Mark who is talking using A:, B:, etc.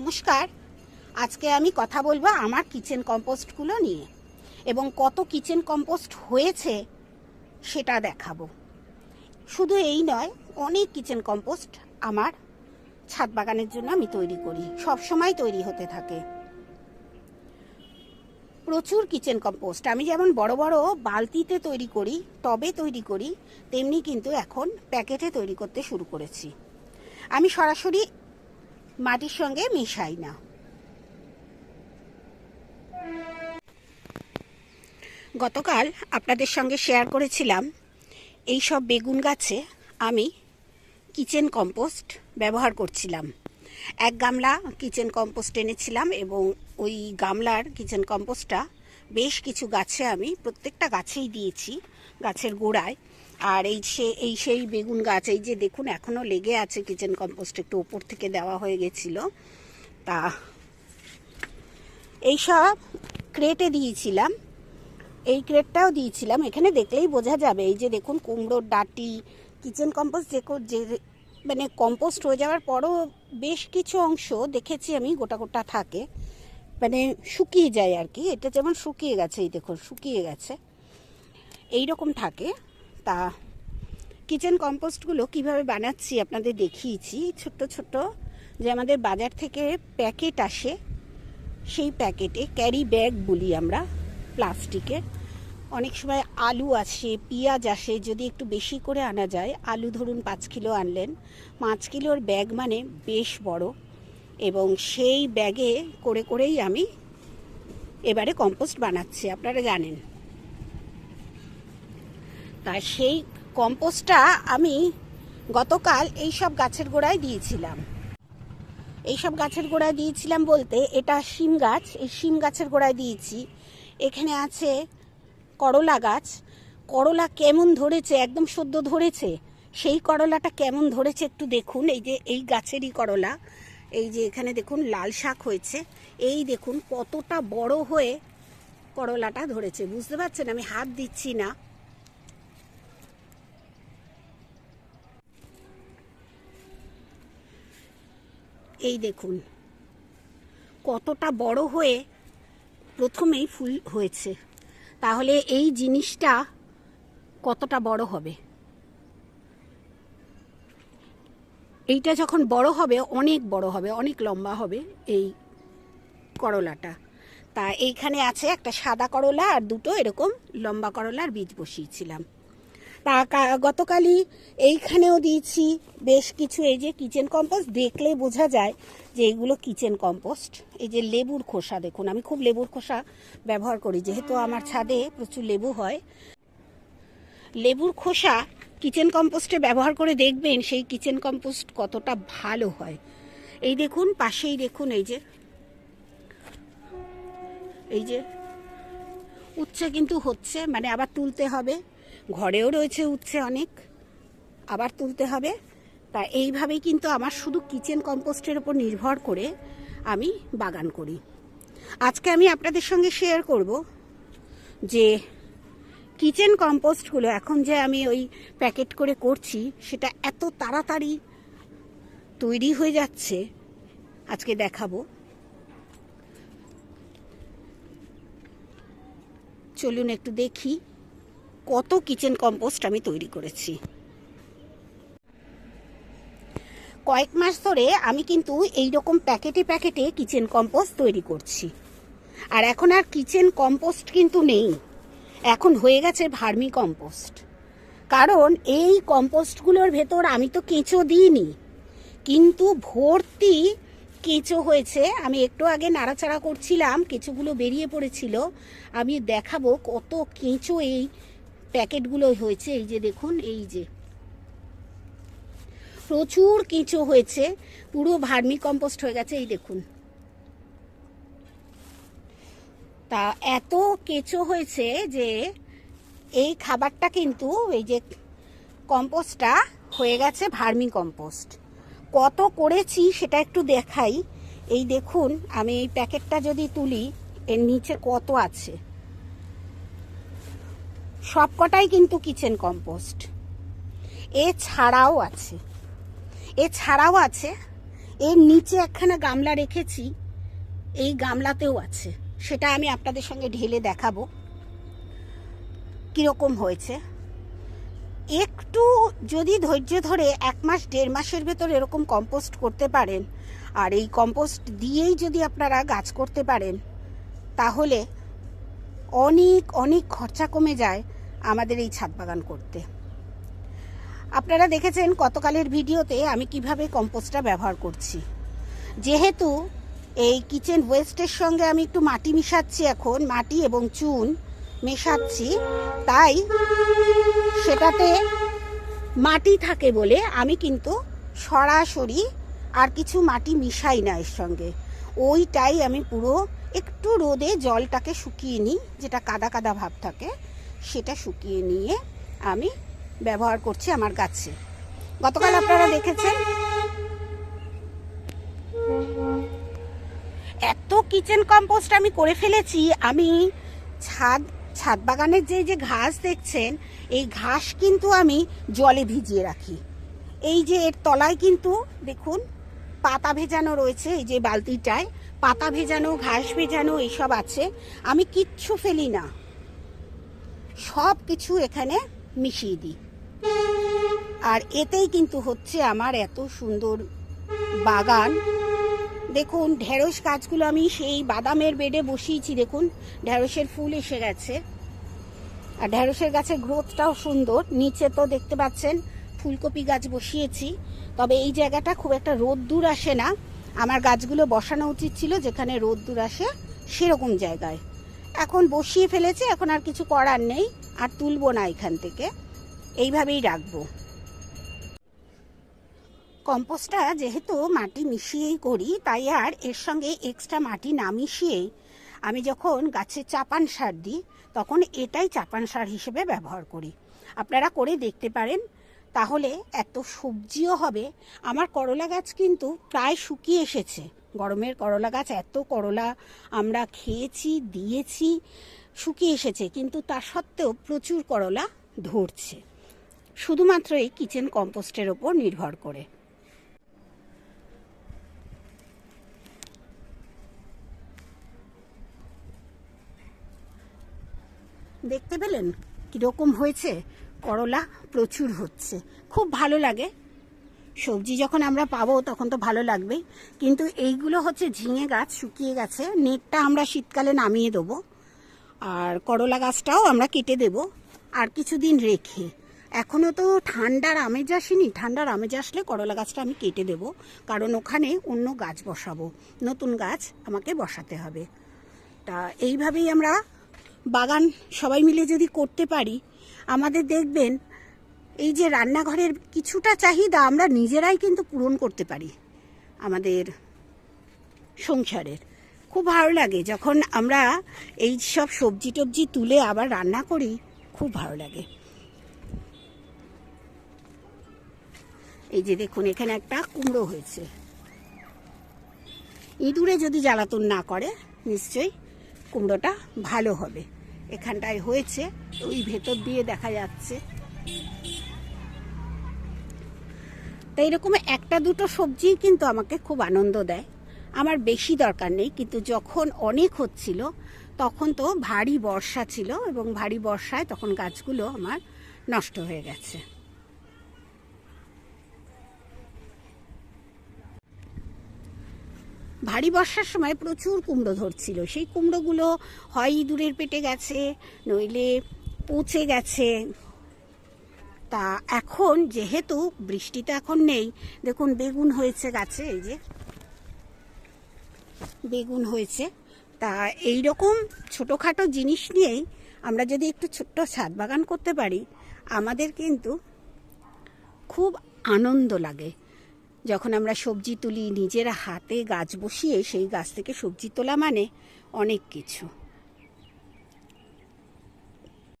A: নমস্কার। আজকে আমি কথা বলব আমার কিচেন কম্পোস্টগুলো নিয়ে এবং কত কিচেন কম্পোস্ট হয়েছে সেটা দেখাবো। শুধু এই নয়, অনেক কিচেন কম্পোস্ট আমার ছাদ বাগানের জন্য আমি তৈরি করি সব সময় তৈরি হতে থাকে। প্রচুর কিচেন কম্পোস্ট। আমি যেমন বড় বড় বালতিতে তৈরি করি, টবে তৈরি করি, তেমনি কিন্তু এখন প্যাকেটে তৈরি করতে শুরু করেছি। আমি সরাসরি মাটির সঙ্গে মিশাই না। গতকাল আপনাদের সঙ্গে শেয়ার করেছিলাম, এই সব বেগুন গাছে আমি কিচেন কম্পোস্ট ব্যবহার করছিলাম। এক গামলা কিচেন কম্পোস্ট এনেছিলাম এবং ওই গামলার কিচেন কম্পোস্টটা বেশ কিছু গাছে আমি প্রত্যেকটা গাছেই দিয়েছি, গাছের গোড়ায়। আর এই সে, এই সেই বেগুন গাছ, এই যে দেখুন এখনও লেগে আছে কিচেন কম্পোস্ট একটু ওপর থেকে দেওয়া হয়ে গেছিল। তা এইসব ক্রেটে দিয়েছিলাম। এই ক্রেটটাও দিয়েছিলাম। এখানে দেখলেই বোঝা যাবে, এই যে দেখুন, কুমড়োর ডাটি কিচেন কম্পোস্ট যে যে মানে কম্পোস্ট হয়ে যাওয়ার পরও বেশ কিছু অংশ দেখেছি আমি, গোটা গোটা থাকে। মানে শুকিয়ে যায় আর কি। এটা যেমন শুকিয়ে গেছে, এই দেখুন, শুকিয়ে গেছে। এই রকম থাকে। তা কিচেন কম্পোস্টগুলো কীভাবে বানাচ্ছি আপনাদের দেখিয়েছি, ছোট্ট ছোট্ট। যে আমাদের বাজার থেকে প্যাকেট আসে, সেই প্যাকেটে ক্যারি ব্যাগ বলি আমরা, প্লাস্টিকের। অনেক সময় আলু আসে, পেঁয়াজ আসে, যদি একটু বেশি করে আনা যায়, আলু ধরুন পাঁচ কিলো আনলেন, পাঁচ কিলোর ব্যাগ মানে বেশ বড়। এবং সেই ব্যাগে করে করেই আমি এবারে কম্পোস্ট বানাচ্ছি, আপনারা জানেন। তা সেই কম্পোস্টটা আমি গতকাল এই সব গাছের গোড়ায় দিয়েছিলাম। এই সব গাছের গোড়ায় দিয়েছিলাম বলতে এটা শিম গাছ, এই শিম গাছের গোড়ায় দিয়েছি। এখানে আছে করলা গাছ। করলা কেমন ধরেছে, একদম সদ্য ধরেছে? সেই করলাটা কেমন ধরেছে একটু দেখুন। এই যে, এই গাছেরই করলা। এই যে, এখানে দেখুন লাল শাক হয়েছে। এই দেখুন কতটা বড় হয়ে করলাটা ধরেছে। বুঝতে পারছেন? আমি হাত দিচ্ছি না। এই দেখুন, কতটা বড় হয়ে প্রথমেই ফুল হয়েছে। তাহলে এই জিনিসটা কতটা বড় হবে? এইটা যখন বড় হবে, অনেক বড় হবে, অনেক লম্বা হবে এই করলাটা। তা এইখানে আছে একটা সাদা করলা, আর দুটো এরকম লম্বা করলার বীজ বসিয়েছিলাম। তা গতকালই এইখানেও দিয়েছি বেশ কিছু, এই যে কিচেন কম্পোস্ট দেখলে বোঝা যায় যে এগুলো কিচেন কম্পোস্ট এই যে লেবুর খোসা দেখুন, আমি খুব লেবুর খোসা ব্যবহার করি, যেহেতু আমার ছাদে প্রচুর লেবু হয়। লেবুর খোসা কিচেন কম্পোস্টে ব্যবহার করে দেখবেন সেই কিচেন কম্পোস্ট কতটা ভালো হয়। এই দেখুন, পাশেই দেখুন, এই যে এই যে, উচ্ছে কিন্তু হচ্ছে মানে আবার তুলতে হবে। ঘরেও রয়েছে উচ্ছে অনেক, আবার তুলতে হবে। তা এইভাবেই কিন্তু আমার শুধু কিচেন কম্পোস্টের ওপর নির্ভর করে আমি বাগান করি। আজকে আমি আপনাদের সঙ্গে শেয়ার করব যে কিচেন কম্পোস্টগুলো এখন যে আমি ওই প্যাকেট করে করছি, সেটা এত তাড়াতাড়ি তৈরি হয়ে যাচ্ছে, আজকে দেখাবো। চলুন একটু দেখি। কত কিচেন কম্পোস্ট আমি তৈরি করেছি। কয়েক মাস ধরে আমি কিন্তু এই রকম প্যাকেটে প্যাকেটে কিচেন কম্পোস্ট তৈরি করছি। আর এখন আর কিচেন কম্পোস্ট কিন্তু নেই। এখন হয়ে গেছে ভার্মি কম্পোস্ট কারণ এই কম্পোস্টগুলোর ভেতর আমি তো কেঁচো দিইনি। কিন্তু ভর্তি কেঁচো হয়েছে। আমি একটু আগে নাড়াচাড়া করছিলাম, কেঁচোগুলো বেরিয়ে পড়েছিল। আমি দেখাবো কত কেঁচো এই প্যাকেটগুলো হয়েছে, এই যে দেখুন, এই যে। প্রচুর কেঁচো হয়েছে, পুরো ভার্মি কম্পোস্ট হয়ে গেছে, এই দেখুন। তা এত কেঁচো হয়েছে যে, এই খাবারটা কিন্তু, এই যে কম্পোস্টটা হয়ে গেছে ভার্মি কম্পোস্ট। কত করেছি সেটা একটু দেখাই। এই দেখুন, আমি এই প্যাকেটটা যদি তুলি, এর নিচে কত আছে? সবকটাই কিন্তু কিচেন কম্পোস্ট। এছাড়াও আছে। এছাড়াও আছে, এর নিচে একখানা গামলা রেখেছি, এই গামলাতেও আছে। সেটা আমি আপনাদের সঙ্গে ঢেলে দেখাবো। কীরকম হয়েছে? একটু যদি ধৈর্য ধরে এক মাস, দেড় মাসের ভেতর এরকম কম্পোস্ট করতে পারেন, আর এই কম্পোস্ট দিয়েই যদি আপনারা গাছ করতে পারেন, তাহলে অনেক অনেক খরচা কমে যায় আমাদের এই ছাদ বাগান করতে। আপনারা দেখেছেন গতকালের ভিডিওতে আমি কীভাবে কম্পোস্টটা ব্যবহার করছি। যেহেতু এই কিচেন ওয়েস্টের সঙ্গে আমি একটু মাটি মিশাচ্ছি এখন, মাটি এবং চুন মেশাচ্ছি, তাই সেটাতে মাটি থাকে বলে আমি কিন্তু সরাসরি আর কিছু মাটি মিশাই না এর সঙ্গে। ওইটাই আমি পুরো একটু রোদে জলটাকে শুকিয়ে নিই, যেটা কাদা কাদা ভাব থাকে, সেটা শুকিয়ে নিয়ে আমি ব্যবহার করছি আমার গাছে। গতকাল আপনারা দেখেছেন? এত কিচেন কম্পোস্ট আমি করে ফেলেছি, আমি ছাদ ছাদ বাগানের যে যে ঘাস দেখছেন, এই ঘাস কিন্তু আমি জলে ভিজিয়ে রাখি। এই যে এর তলায় কিন্তু দেখুন পাতা ভেজানো রয়েছে, এই যে বালতিটায়। পাতা ভেজানো, ঘাস ভেজানো, এইসব আছে। আমি কিচ্ছু ফেলি না। সব কিছু এখানে মিশিয়ে দিই। আর এতেই কিন্তু হচ্ছে আমার এত সুন্দর বাগান। দেখুন, ঢেঁড়স গাছগুলো আমি সেই বাদামের বেডে বসিয়েছি, দেখুন, ঢেঁড়সের ফুল এসে গেছে। আর ঢেঁড়সের গাছের গ্রোথটাও সুন্দর। নিচে তো দেখতে পাচ্ছেন ফুলকপি গাছ বসিয়েছি। তবে এই জায়গাটা খুব একটা রোদ্দুর আসে না। আমার গাছগুলো বসানো উচিত ছিল যেখানে রোদ্দুর আসে সেরকম জায়গায়। এখন বসিয়ে ফেলেছে, এখন আর কিছু করার নেই, আর তুলবো না এখান থেকে। এইভাবেই রাখব। কম্পোস্টটা যেহেতু মাটি মিশিয়েই করি, তাই আর এর সঙ্গে এক্সট্রা মাটি না মিশিয়েই আমি যখন গাছে চাপান সার দিই, তখন এটাই চাপান সার হিসেবে ব্যবহার করি। আপনারা করে দেখতে পারেন তাহলে এত সবজিও হবে। আমার করলা গাছ কিন্তু প্রায় শুকিয়ে এসেছে। গরমের করলা গাছ, এত করলা আমরা খেয়েছি, দিয়েছি, শুকিয়ে এসেছে। কিন্তু তা সত্ত্বেও প্রচুর করলা ধরছে। শুধুমাত্র এই কিচেন কম্পোস্টের ওপর নির্ভর করে। দেখতে পেলেন কীরকম হয়েছে? করলা প্রচুর হচ্ছে। খুব ভালো লাগে। সবজি যখন আমরা পাবো তখন তো ভালো লাগবেই কিন্তু এইগুলো হচ্ছে ঝিঙে গাছ শুকিয়ে গেছে। নেটটা আমরা শীতকালে নামিয়ে দেবো। আর করলা গাছটাও আমরা কেটে দেব। আর কিছুদিন রেখে। এখনও তো ঠান্ডার আমেজ আসেনি। ঠান্ডার আমেজ আসলে করলা গাছটা আমি কেটে দেব। কারণ ওখানে অন্য গাছ বসাবো। নতুন গাছ আমাকে বসাতে হবে। তা এইভাবেই আমরা বাগান সবাই মিলে যদি করতে পারি, আমাদের দেখবেন এই যে রান্নাঘরের কিছুটা চাহিদা আমরা নিজেরাই কিন্তু পূরণ করতে পারি আমাদের সংসারের। খুব ভালো লাগে যখন আমরা এই সব সবজি টবজি তুলে আবার রান্না করি, খুব ভালো লাগে। এই যে দেখুন, এখানে একটা কুমড়ো হয়েছে। ইঁদুরে যদি জ্বালাতন না করে, নিশ্চয়ই কুমড়োটা ভালো হবে। এখানটায় হয়েছে, ওই ভেতর দিয়ে দেখা যাচ্ছে। তাই এরকম একটা দুটো সবজি কিন্তু আমাকে খুব আনন্দ দেয়। আমার বেশি দরকার নেই, কিন্তু যখন অনেক হচ্ছিল, তখন তো ভারী বর্ষা ছিল এবং ভারী বর্ষায় তখন গাছগুলো আমার নষ্ট হয়ে গেছে। ভারী বর্ষার সময় প্রচুর কুমড়ো ধরছিল। সেই কুমড়োগুলো হয় ইঁদুরের পেটে গেছে, নইলে পচে গেছে। তা এখন যেহেতু বৃষ্টিটা এখন নেই, দেখুন বেগুন হয়েছে গাছে, এই যে বেগুন হয়েছে। তা এই রকম ছোটোখাটো জিনিস নিয়েই আমরা যদি একটু ছোট্ট ছাদ বাগান করতে পারি, আমাদের কিন্তু খুব আনন্দ লাগে। যখন আমরা সবজি তুলি, নিজেরা হাতে গাছ বসিয়ে সেই গাছ থেকে সবজি তোলা মানে অনেক কিছু।